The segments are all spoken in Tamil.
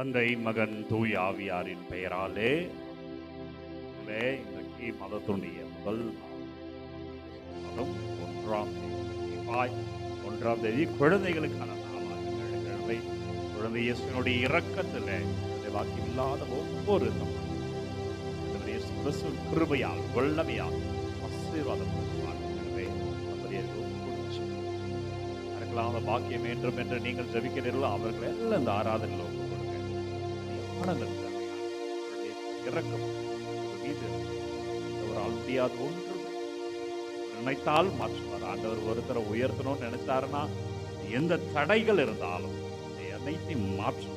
தந்தை மகன் தூய் ஆவியாரின் பெயராலே. இன்றைக்கு மதத்துடைய முதல் மாதம் ஒன்றாம் தேதி. ஒன்றாம் தேதி குழந்தைகளுக்கான நாளாக கிழமை குழந்தை இயேசுனுடைய இரக்கத்தில் வாக்கி இல்லாத ஒவ்வொரு தம்பதியும் கிருபையால் வல்லமையால் ஆசீர்வாதம் அந்த பாக்கியம் வேண்டும் என்று நீங்கள் ஜபிக்கிறீர்களோ அவர்கள் எல்லாம் இந்த ஆராதனையில் ஒப்பு இறக்கம் மீது அவரால் முடியாத ஒன்று நினைத்தால் மாற்றுவார் ஆண்டவர் ஒருத்தரை உயர்த்தணும்னு நினைச்சாருன்னா எந்த தடைகள் இருந்தாலும் அனைத்தையும் மாற்றுவார்.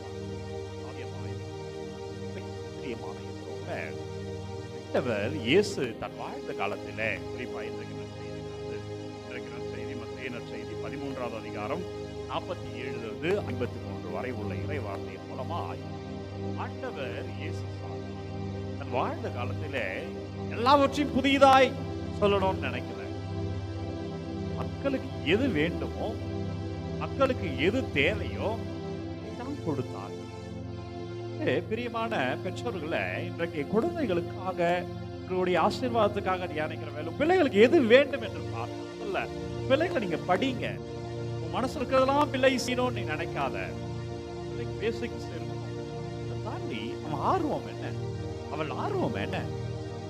ஆண்டவர் இயேசு தன் வாழ்ந்த காலத்திலே குறிப்பாக இன்றைக்கு செய்தி வந்து செய்தி மத்திய பதிமூன்றாவது அதிகாரம் நாற்பத்தி ஏழுலிருந்து ஐம்பத்தி மூன்று வரை உள்ள இறை வார்த்தையின் மூலமாய் ஆண்டவர் இயேசு தன் வாழ்ந்த காலத்திலே எல்லாவற்றையும் புதியதாய் சொல்லணும்னு நினைக்கிறேன். மக்களுக்கு எது வேண்டுமோ மக்களுக்கு எது தேவையோ தான் கொடுத்தார். பிரியமான பெற்றோர்களை இன்றைக்கு குழந்தைகளுக்காக உங்களுடைய ஆசீர்வாதத்துக்காக தியானிக்கிற வேலை பிள்ளைகளுக்கு எது வேண்டும் என்று பாருங்க பிள்ளைகளை நீங்க படிங்க. மனசு இருக்கிறதெல்லாம் பிள்ளை செய்யணும்னு நீ நினைக்காத. பிள்ளைக்கு தாண்டி அவன் ஆர்வம் என்ன? அவள் ஆர்வம் என்ன?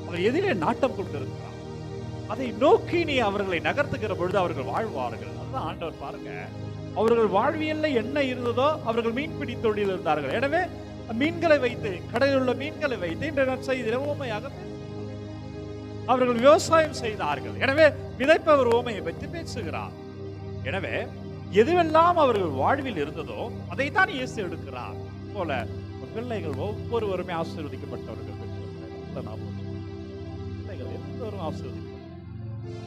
அவள் எதிரே நாட்டம் கொண்டிருக்கிறான் அதை நோக்கி நீ அவர்களை நகர்த்துகிற பொழுது அவர்கள் வாழ்வார்கள். அதுதான் ஆண்டவர் பாருங்க. அவர்கள் வாழ்வியல்ல என்ன இருந்ததோ அவர்கள் மீன்பிடி தொழில் இருந்தார்கள். எனவே மீன்களை வைத்து கடலில் உள்ள மீன்களை வைத்து இன்று நற்செய்தியில ஊமையாக அவர்கள் விவசாயம் செய்தார்கள். எனவே விதைப்பவர் ஓமையை பற்றி பேசுகிறார். எனவே எதுவெல்லாம் அவர்கள் வாழ்வில் இருந்ததோ அதைத்தான் இயேசு எடுக்கிறார். போல பிள்ளைகள் ஒவ்வொருவருமே ஆசீர்வதிக்கப்பட்டவர்கள் நல்ல ஞாபகம் பிள்ளைகள் எல்லோரும் ஆசீர்வதிக்கப்பட்டவர்கள்.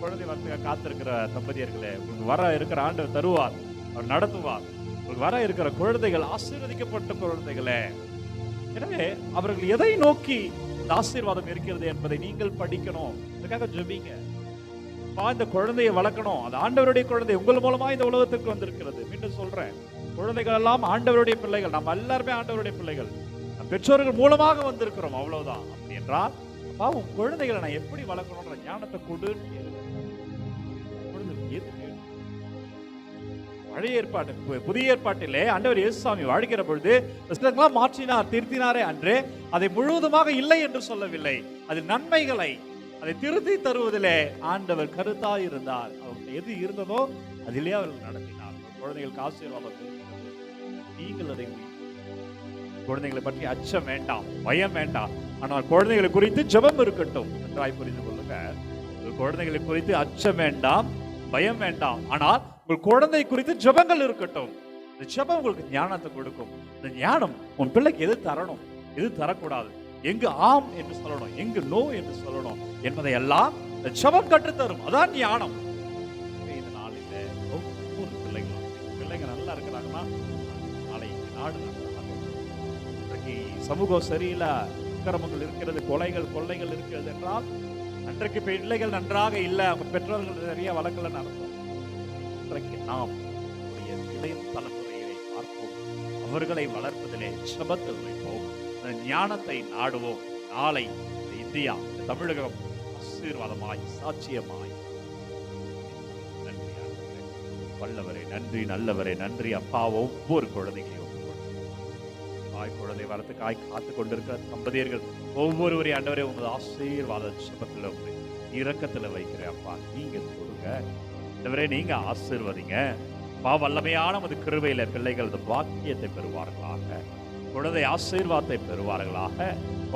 குழந்தை வரத்துக்காக காத்திருக்கிற தம்பதியர்களே உங்களுக்கு வர இருக்கிற ஆண்டவர் தருவார் அவர் நடத்துவார். உங்களுக்கு வர இருக்கிற குழந்தைகள் ஆசீர்வதிக்கப்பட்ட குழந்தைகளே. எனவே அவர்கள் எதை நோக்கி இந்த ஆசீர்வாதம் இருக்கிறது என்பதை நீங்கள் படிக்கணும். இதுக்காக ஜெபிங்க. இந்த குழந்தையை வளர்க்கணும். அது ஆண்டவருடைய குழந்தை உங்கள் மூலமா இந்த உலகத்துக்கு வந்திருக்கிறது. மீண்டும் சொல்றேன். குழந்தைகள் எல்லாம் ஆண்டவருடைய பிள்ளைகள் நம்ம எல்லாருமே ஆண்டவருடைய பிள்ளைகள். நம் பெற்றோர்கள் மூலமாக வந்திருக்கிறோம் அவ்வளவுதான். அப்படி என்றால் அப்பா உன் குழந்தைகளை நான் எப்படி வளர்க்கணும்ன்ற ஞானத்தை கொடுன்னு பழைய ஏற்பாட்டு பு- புதிய ஏற்பாட்டிலே ஆண்டவர் இயேசுசாமி வாழ்கிற பொழுது சிலர்களாம் மாற்றினார் திருத்தினாரே அன்று அதை முழுவதுமாக இல்லை என்று சொல்லவில்லை. அது நன்மைகளை அதை திருத்தி தருவதிலே ஆண்டவர் கருத்தா இருந்தார் அவருக்கு எது இருந்ததோ அதிலே அவர்கள் நடத்தினார். குழந்தைகளுக்கு ஆசீர்வாதம் நீங்கள் அதை குழந்தைகளை பற்றி அச்சம் வேண்டாம் பயம் வேண்டாம். ஆனால் குழந்தைகளை குறித்து ஜெபம் இருக்கட்டும் நன்றாய் புரிந்து கொள்ளுங்க உங்கள் குழந்தைகளை குறித்து அச்சம் வேண்டாம் பயம் வேண்டாம். ஆனால் உங்கள் குழந்தை குறித்து ஜெபங்கள் இருக்கட்டும். இந்த ஜபம் உங்களுக்கு ஞானத்தை கொடுக்கும். இந்த ஞானம் உன் பிள்ளைக்கு எது தரணும் எது தரக்கூடாது எங்கு ஆம் என்று சொல்லணும் எங்கு நோ என்று சொல்லணும் என்பதை எல்லாம் இந்த ஜபம் கற்றுத்தரும். அதான் ஞானம். இந்த நாளில் ஒவ்வொரு பிள்ளைங்களும் பிள்ளைங்க நல்லா இருக்கிறாங்கன்னா நாடு இன்றைக்கு சமூகம் சரியில்லை அக்கிரமங்கள் இருக்கிறது கொலைகள் கொள்ளைகள் இருக்கிறது என்றால் அன்றைக்கு பிள்ளைகள் நன்றாக இல்லை அவங்க பெற்றோர்கள் நிறைய வழக்கில் நடத்தும். இன்றைக்கு நாம் இளைய தலைமுறையை பார்ப்போம் அவர்களை வளர்ப்பதிலே சபத்தில் வைப்போம் ஞானத்தை நாடுவோம். நாளை இந்தியா தமிழகம் ஆசீர்வாதமாய் சாட்சியமாய். நன்றி வல்லவரே நன்றி நல்லவரே நன்றி அப்பா. ஒவ்வொரு குழந்தைகளையும் தாய் குழந்தை வரத்துக்காய் காத்து கொண்டிருக்கிற தம்பதியர்கள் ஒவ்வொருவரையும் ஆண்டவரே உமது ஆசீர்வாத சபத்தில் உங்களை இரக்கத்தில் வைக்கிறேன் அப்பா. நீங்க கொடுங்க. ஆண்டவரே நீங்க ஆசீர்வதிங்க. பா வல்லமையான உமது கிருவையில் பிள்ளைகளது இந்த பாக்கியத்தை பெறுவார்களாக. குழந்தை ஆசீர்வாதத்தை பெறுவார்களாக.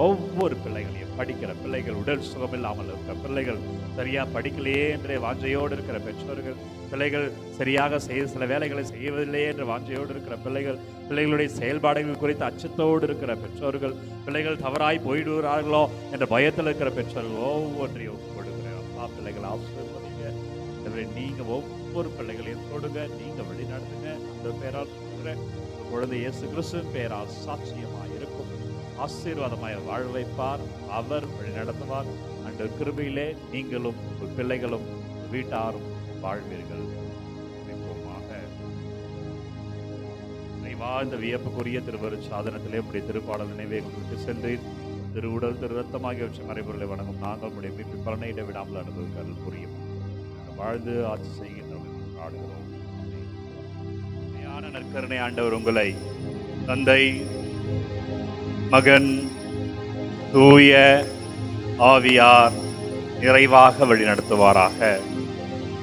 ஒவ்வொரு பிள்ளைகளையும் படிக்கிற பிள்ளைகள் உடல் சுகமில்லாமல் இருக்கிற பிள்ளைகள் சரியா படிக்கலையே என்ற வாஞ்சையோடு இருக்கிற பெற்றோர்கள் பிள்ளைகள் சரியாக செய்ய சில வேலைகளை செய்யவில்லையே என்ற வாஞ்சையோடு இருக்கிற பிள்ளைகள் பிள்ளைகளுடைய செயல்பாடுகள் குறித்து அச்சத்தோடு இருக்கிற பெற்றோர்கள் பிள்ளைகள் தவறாய் போயிடுகிறார்களோ என்ற பயத்தில் இருக்கிற பெற்றோர்கள் ஒவ்வொன்றையும் கொடுக்குறேன். அப்பா பிள்ளைகள் ஆசிரியப்படுங்க எனவே நீங்க ஒவ்வொரு பிள்ளைகளையும் தொடுங்க நீங்க வழி நடத்துங்க அந்த பேரால் சொல்கிறேன் குழந்தை இயேசு கிறிஸ்துவின் பேரால் சாட்சியமாக இருக்கும். ஆசீர்வாதமாய் வாழ வைப்பார். அவர் வழி நடத்துவார் அந்த கிருபையிலே நீங்களும் உங்கள் பிள்ளைகளும் வீட்டாரும் வாழ்வீர்கள். ஜெபிப்போமாக. இந்த வியப்புக்குரிய திருவரு சாதனத்திலே உடைய திருப்பாடல் நினைவை கொண்டு சென்று திரு உடல் திரு ரத்தம் ஆகியவற்றை மறைபொருளை வணங்கும் நாங்கள் உடைய மீட்பு பலனையிட விடாமல் அனுபவிக்க புரியும். வாழ்ந்து ஆட்சி செய்கின்றவர்கள் ஆடுகிறோம் உண்மையான நற்கருணை ஆண்டவர் உங்களை தந்தை மகன் தூய ஆவியார் நிறைவாக வழிநடத்துவாராக.